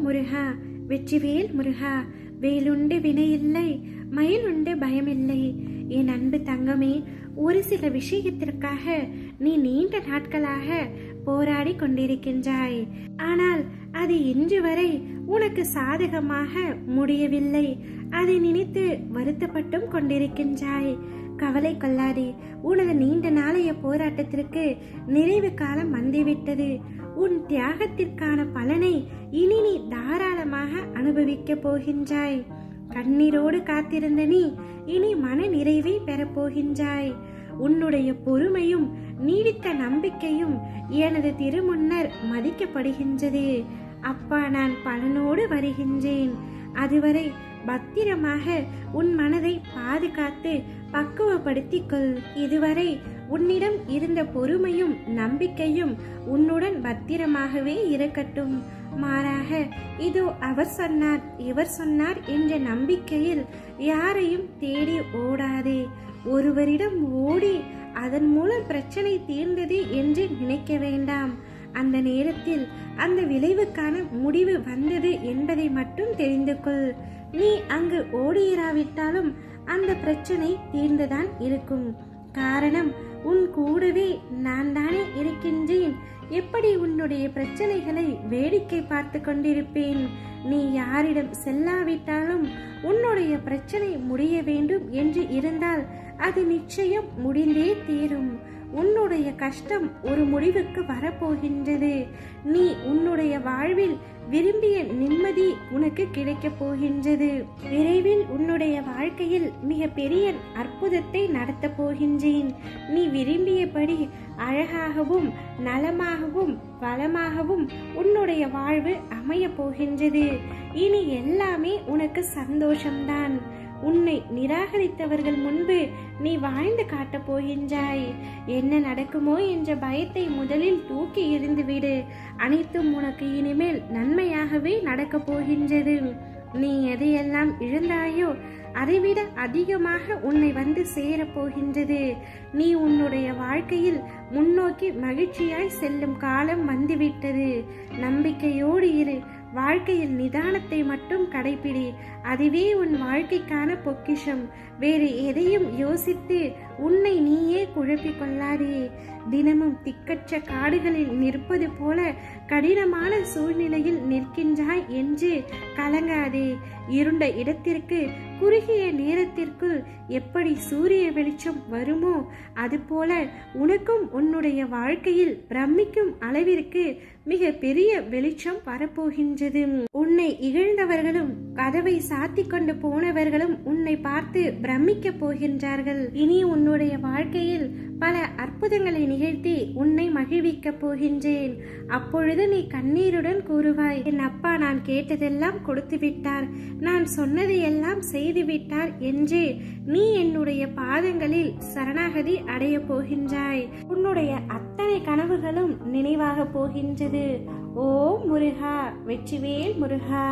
முருகா வெற்றிவேல் முருகா வேலுண்டு வினையில்லை மயிலுண்டு பயமில்லை. என் அன்பு தங்கமே ஒரு சில விஷயத்திற்காக நீ நீண்ட நாட்களாக போராடி கொண்டிருக்கின்றாய். ஆனால் அது இன்று வரை உனக்கு சாதகமாக முடியவில்லை. அதை நினைத்து வருத்தப்பட்டும் கொண்டிருக்கின்றாய். கவலை கொள்ளாதே உனது நீண்ட நாளைய போராட்டத்திற்கு நிறைவு காலம் வந்துவிட்டது. உன் தியாகத்திற்கான பலனை இனி நீ தாராளமாக அனுபவிக்கப் போகின்றாய். கண்ணீரோடு காத்திருந்த நீ இனி மன நிறைவை பெறப்போகின்றாய் உன்னுடைய பொறுமையும் நீடித்த நம்பிக்கையும் எனது திருமுன்னர் மதிக்கப்படுகின்றது. அப்பா நான் பலனோடு வருகின்றேன். அதுவரை பத்திரமாக உன் மனதை பாதுகாத்து பக்குவப்படுத்திக் கொள். இதுவரை உன்னிடம் இருந்த பொறுமையும் நம்பிக்கையும் உன்னுடன் பத்திரமாகவே இருக்கட்டும். மாறாக இதோ அவர் சொன்னார் இவர் சொன்னார் என்ற நம்பிக்கையில் யாரையும் தேடி ஓடாதே. ஒருவரிடம் ஓடி அதன் மூலம் பிரச்சனை தீர்ந்தது என்று நினைக்க வேண்டாம். அந்த நேரத்தில் அந்த விளைவுக்கான முடிவு வந்தது என்பதை மட்டும் தெரிந்து கொள். நீ அங்கு ஓடியிராவிட்டாலும் அந்த பிரச்சனை தீர்ந்துதான் இருக்கும். காரணம் உன் கூடவே நான் தானே இருக்கின்றேன். எப்படி உன்னுடைய பிரச்சனைகளை வேடிக்கை பார்த்து கொண்டிருப்பேன்? நீ யாரிடம் செல்லாவிட்டாலும் உன்னுடைய பிரச்சனை முடிய வேண்டும் என்று இருந்தால் அது நிச்சயம் முடிந்தே தீரும். உன்னுடைய கஷ்டம் ஒரு முடிவுக்கு வரப்போகின்றது. நீ உன்னுடைய வாழ்வில் விரும்பிய நிம்மதி உனக்கு கிடைக்கப் போகின்றது. விரைவில் உன்னுடைய வாழ்க்கையில் மிக பெரிய அற்புதத்தை நடத்தப் போகின்றேன். நீ விரும்பியபடி அழகாகவும் நலமாகவும் வளமாகவும் உன்னுடைய வாழ்வு அமையப் போகின்றது. இனி எல்லாமே உனக்கு சந்தோஷம்தான். உன்னை நிராகரித்தவர்கள் முன்பு நீ வாழ்ந்து காட்டப் போகின்றாய். என்ன நடக்குமோ என்ற பயத்தை முதலில் தூக்கி எறிந்துவிடு அனைத்தும் உனக்கு இனிமேல் நன்மையாகவே நடக்கப் போகின்றது. நீ எதையெல்லாம் இழந்தாயோ அதைவிட அதிகமாக உன்னை வந்து சேரப் போகின்றது. நீ உன்னுடைய வாழ்க்கையில் முன்னோக்கி மகிழ்ச்சியாய் செல்லும் காலம் வந்துவிட்டது. நம்பிக்கையோடு இரு. வாழ்க்கையில் நிதானத்தை மட்டும் கடைபிடி அதுவே உன் வாழ்க்கைக்கான பொக்கிஷம். வேறு எதையும் யோசித்து உன்னை நீயே குழப்பிக் கொள்ளாதே. தினமும் திக்கற்ற காடுகளில் நிற்பது போல கடினமான சூழ்நிலையில் நிற்கின்றாய் என்று கலங்காதே. இருண்ட இடத்திற்கு குறுகிய நேரத்திற்குள் எப்படி சூரிய வெளிச்சம் வருமோ அதுபோல உனக்கும் உன்னுடைய வாழ்க்கையில் பிரமிக்கும் அளவிற்கு மிக பெரிய வெளிச்சம் வரப்போகின்றது. உன்னை இகழ்ந்தவர்களும் கதவை சாத்தி கொண்டு போனவர்களும் உன்னை பார்த்து பிரமிக்க போகின்றார்கள். இனி உன்னுடைய வாழ்க்கையில் பல அற்புதங்களை நிகழ்த்தி உன்னை மகிழ்விக்கப் போகின்றேன். அப்பொழுது நீ கண்ணீருடன் கூறுவாய் என் அப்பா நான் கேட்டதெல்லாம் கொடுத்து விட்டார் நான் சொன்னதை எல்லாம் செய்து விட்டார் என்றே நீ என்னுடைய பாதங்களில் சரணாகதி அடைய போகின்றாய். உன்னுடைய அத்தனை கனவுகளும் நினைவாக போகின்றது. ஓ முருகா வெற்றிவேல் முருகா.